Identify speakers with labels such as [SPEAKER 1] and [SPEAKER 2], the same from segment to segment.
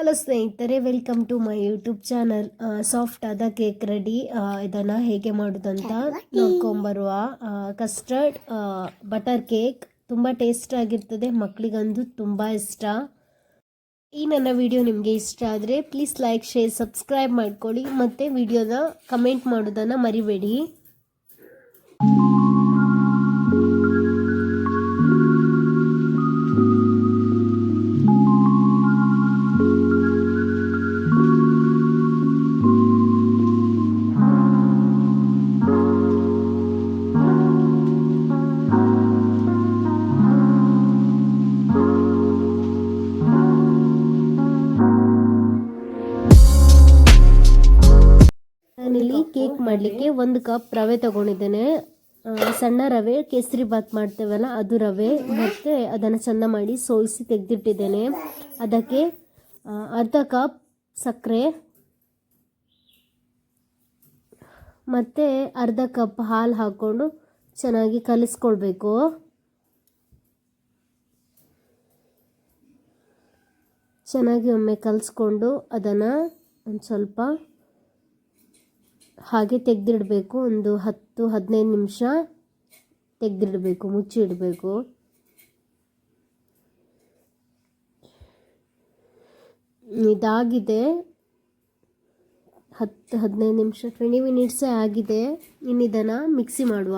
[SPEAKER 1] Hello ಸ್ನೇಹಿತರೆ welcome to my YouTube channel soft ಆದ cake ready ಇದನ್ನು ಹೇಗೆ ಮಾಡೋದಂತ ನೋಡ್ಕೊಂಬರುವ ಕಸ್ಟರ್ಡ್ ಬಟರ್ ಕೇಕ್ ತುಂಬ ಟೇಸ್ಟ್ ಆಗಿರ್ತದೆ ಮಕ್ಕಳಿಗಂದು ತುಂಬ ಇಷ್ಟ. ಈ ನನ್ನ ವಿಡಿಯೋ ನಿಮಗೆ ಇಷ್ಟ ಆದರೆ ಪ್ಲೀಸ್ ಲೈಕ್ ಶೇರ್ ಸಬ್ಸ್ಕ್ರೈಬ್ ಮಾಡ್ಕೊಳ್ಳಿ. ಮತ್ತು ವಿಡಿಯೋನ ಕಮೆಂಟ್ ಮಾಡೋದನ್ನು ಮರಿಬೇಡಿ. ನಾನಿಲ್ಲಿ ಕೇಕ್ ಮಾಡಲಿಕ್ಕೆ ಒಂದು ಕಪ್ ರವೆ ತಗೊಂಡಿದ್ದೇನೆ. ಸಣ್ಣ ರವೆ, ಕೇಸರಿ ಬಾತ್ ಮಾಡ್ತೇವಲ್ಲ, ಅದು ರವೆ ಮತ್ತು ಅದನ್ನು ಚೆಂದ ಮಾಡಿ ಸೋಯಿಸಿ ತೆಗೆದಿಟ್ಟಿದ್ದೇನೆ. ಅದಕ್ಕೆ ಅರ್ಧ ಕಪ್ ಸಕ್ಕರೆ ಮತ್ತು ಅರ್ಧ ಕಪ್ ಹಾಲು ಹಾಕ್ಕೊಂಡು ಚೆನ್ನಾಗಿ ಕಲಿಸ್ಕೊಳ್ಬೇಕು. ಚೆನ್ನಾಗಿ ಒಮ್ಮೆ ಕಲಿಸ್ಕೊಂಡು ಅದನ್ನು ಒಂದು ಸ್ವಲ್ಪ ಹಾಗೆ ತೆಗೆದಿಡಬೇಕು. ಒಂದು ಹತ್ತು, ಹದಿನೈದು ನಿಮಿಷ ತೆಗೆದಿಡಬೇಕು, ಮುಚ್ಚಿಡಬೇಕು. ಇದಾಗಿದೆ. ಹತ್ತು, ಹದಿನೈದು ನಿಮಿಷ, ಟ್ವೆಂಟಿ ಮಿನಿಟ್ಸೇ ಆಗಿದೆ. ಇನ್ನು ಇದನ್ನು ಮಿಕ್ಸಿ ಮಾಡುವ.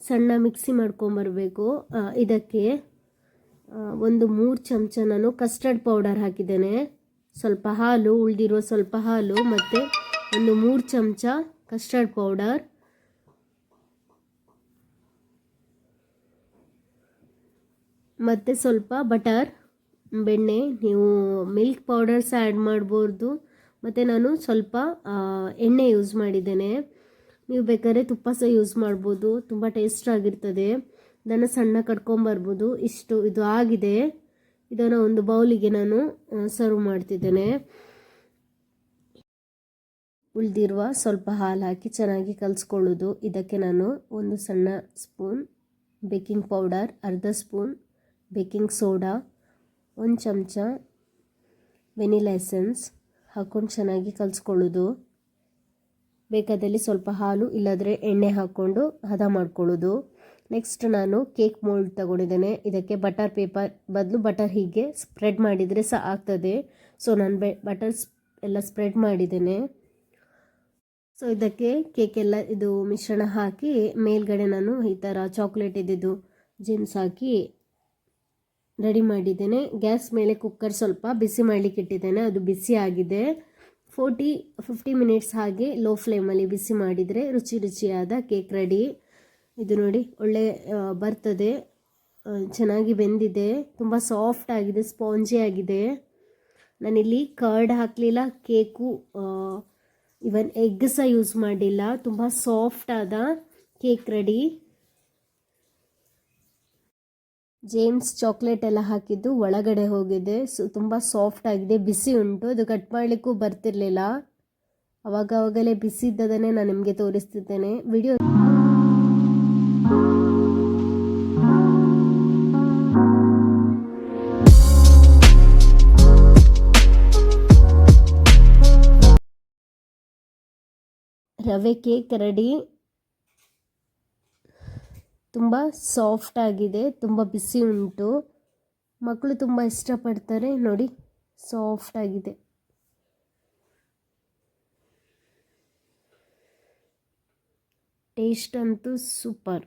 [SPEAKER 1] ಸಣ್ಣ ಮಿಕ್ಸಿ ಮಾಡ್ಕೊಂಬರಬೇಕು. ಇದಕ್ಕೆ ಒಂದು ಮೂರು ಚಮಚ ನಾನು ಕಸ್ಟರ್ಡ್ ಪೌಡರ್ ಹಾಕಿದ್ದೇನೆ. ಸ್ವಲ್ಪ ಹಾಲು ಉಳಿದಿರುವ ಸ್ವಲ್ಪ ಹಾಲು ಮತ್ತು ಒಂದು ಮೂರು ಚಮಚ ಕಸ್ಟರ್ಡ್ ಪೌಡರ್ ಮತ್ತು ಸ್ವಲ್ಪ ಬಟರ್ ಬೆಣ್ಣೆ, ನೀವು ಮಿಲ್ಕ್ ಪೌಡರ್ಸ್ ಆ್ಯಡ್ ಮಾಡ್ಬೋದು. ಮತ್ತು ನಾನು ಸ್ವಲ್ಪ ಎಣ್ಣೆ ಯೂಸ್ ಮಾಡಿದ್ದೇನೆ. ನೀವು ಬೇಕಾದ್ರೆ ತುಪ್ಪ ಸಹ ಯೂಸ್ ಮಾಡ್ಬೋದು. ತುಂಬ ಟೇಸ್ಟ್ ಆಗಿರ್ತದೆ. ಇದನ್ನು ಸಣ್ಣ ಕಟ್ಕೊಂಬರ್ಬೋದು ಇಷ್ಟು ಇದು ಆಗಿದೆ. ಇದನ್ನು ಒಂದು ಬೌಲಿಗೆ ನಾನು ಸರ್ವ್ ಮಾಡ್ತಿದ್ದೇನೆ. ಉಳಿದಿರುವ ಸ್ವಲ್ಪ ಹಾಲು ಹಾಕಿ ಚೆನ್ನಾಗಿ ಕಲಿಸ್ಕೊಳ್ಳೋದು. ಇದಕ್ಕೆ ನಾನು ಒಂದು ಸಣ್ಣ ಸ್ಪೂನ್ ಬೇಕಿಂಗ್ ಪೌಡರ್ ಅರ್ಧ ಸ್ಪೂನ್ ಬೇಕಿಂಗ್ ಸೋಡಾ ಒಂದು ಚಮಚ ವೆನಿಲಾ ಎಸೆನ್ಸ್ ಹಾಕ್ಕೊಂಡು ಚೆನ್ನಾಗಿ ಕಲಿಸ್ಕೊಳ್ಳೋದು. ಬೇಕಾದಲ್ಲಿ ಸ್ವಲ್ಪ ಹಾಲು ಇಲ್ಲಾದರೆ ಎಣ್ಣೆ ಹಾಕ್ಕೊಂಡು ಹದ ಮಾಡ್ಕೊಳ್ಳೋದು. ನೆಕ್ಸ್ಟ್ ನಾನು ಕೇಕ್ ಮೋಲ್ಡ್ ತಗೊಂಡಿದ್ದೇನೆ. ಇದಕ್ಕೆ ಬಟರ್ ಪೇಪರ್ ಬದಲು ಬಟರ್ ಹೀಗೆ ಸ್ಪ್ರೆಡ್ ಮಾಡಿದರೆ ಸಹ ಆಗ್ತದೆ. ಸೊ ನಾನು ಬೆ ಬಟರ್ ಎಲ್ಲ ಸ್ಪ್ರೆಡ್ ಮಾಡಿದ್ದೇನೆ. ಸೊ ಇದಕ್ಕೆ ಕೇಕ್ ಎಲ್ಲ, ಇದು ಮಿಶ್ರಣ ಹಾಕಿ ಮೇಲ್ಗಡೆ ನಾನು ಈ ಥರ ಚಾಕ್ಲೇಟ್ ಇದ್ದಿದ್ದು ಜಿನ್ಸ್ ಹಾಕಿ ರೆಡಿ ಮಾಡಿದ್ದೇನೆ. ಗ್ಯಾಸ್ ಮೇಲೆ ಕುಕ್ಕರ್ ಸ್ವಲ್ಪ ಬಿಸಿ ಮಾಡಲಿಕ್ಕೆ ಇಟ್ಟಿದ್ದೇನೆ. ಅದು ಬಿಸಿ ಆಗಿದೆ. ಫೋರ್ಟಿ ಫಿಫ್ಟಿ ಮಿನಿಟ್ಸ್ ಹಾಗೆ ಲೋ ಫ್ಲೇಮಲ್ಲಿ ಬಿಸಿ ಮಾಡಿದರೆ ರುಚಿ ರುಚಿಯಾದ ಕೇಕ್ ರೆಡಿ ಇದು ನೋಡಿ ಒಳ್ಳೆ ಬರ್ತದೆ. ಚೆನ್ನಾಗಿ ಬೆಂದಿದೆ. ತುಂಬ ಸಾಫ್ಟ್ ಆಗಿದೆ, ಸ್ಪಾಂಜಿ ಆಗಿದೆ. ನಾನಿಲ್ಲಿ ಕರ್ಡ್ ಹಾಕಲಿಲ್ಲ, ಕೇಕು ಇವನ್ ಎಗ್ ಸಹ ಯೂಸ್ ಮಾಡಿಲ್ಲ. ತುಂಬ ಸಾಫ್ಟ್ ಆದ ಕೇಕ್ ರೆಡಿ ಜೇಮ್ಸ್ ಚಾಕ್ಲೇಟ್ ಎಲ್ಲ ಹಾಕಿದ್ದು ಒಳಗಡೆ ಹೋಗಿದೆ. ಸೊ ತುಂಬ ಸಾಫ್ಟ್ ಆಗಿದೆ, ಬಿಸಿ ಉಂಟು. ಅದು ಕಟ್ ಮಾಡಲಿಕ್ಕೂ ಬರ್ತಿರ್ಲಿಲ್ಲ. ಅವಾಗವಾಗಲೇ ಬಿಸಿ ಇದ್ದದನ್ನೇ ನಾನು ನಿಮಗೆ ತೋರಿಸ್ತಿದ್ದೇನೆ. ವಿಡಿಯೋ ರವೆ ಕೇಕ್ ರೆಡಿ ತುಂಬ ಸಾಫ್ಟ್ ಆಗಿದೆ, ತುಂಬ ಬಿಸಿ ಉಂಟು. ಮಕ್ಕಳು ತುಂಬ ಇಷ್ಟಪಡ್ತಾರೆ, ನೋಡಿ ಸಾಫ್ಟ್ ಆಗಿದೆ. ಟೇಸ್ಟ್ ಅಂತೂ ಸೂಪರ್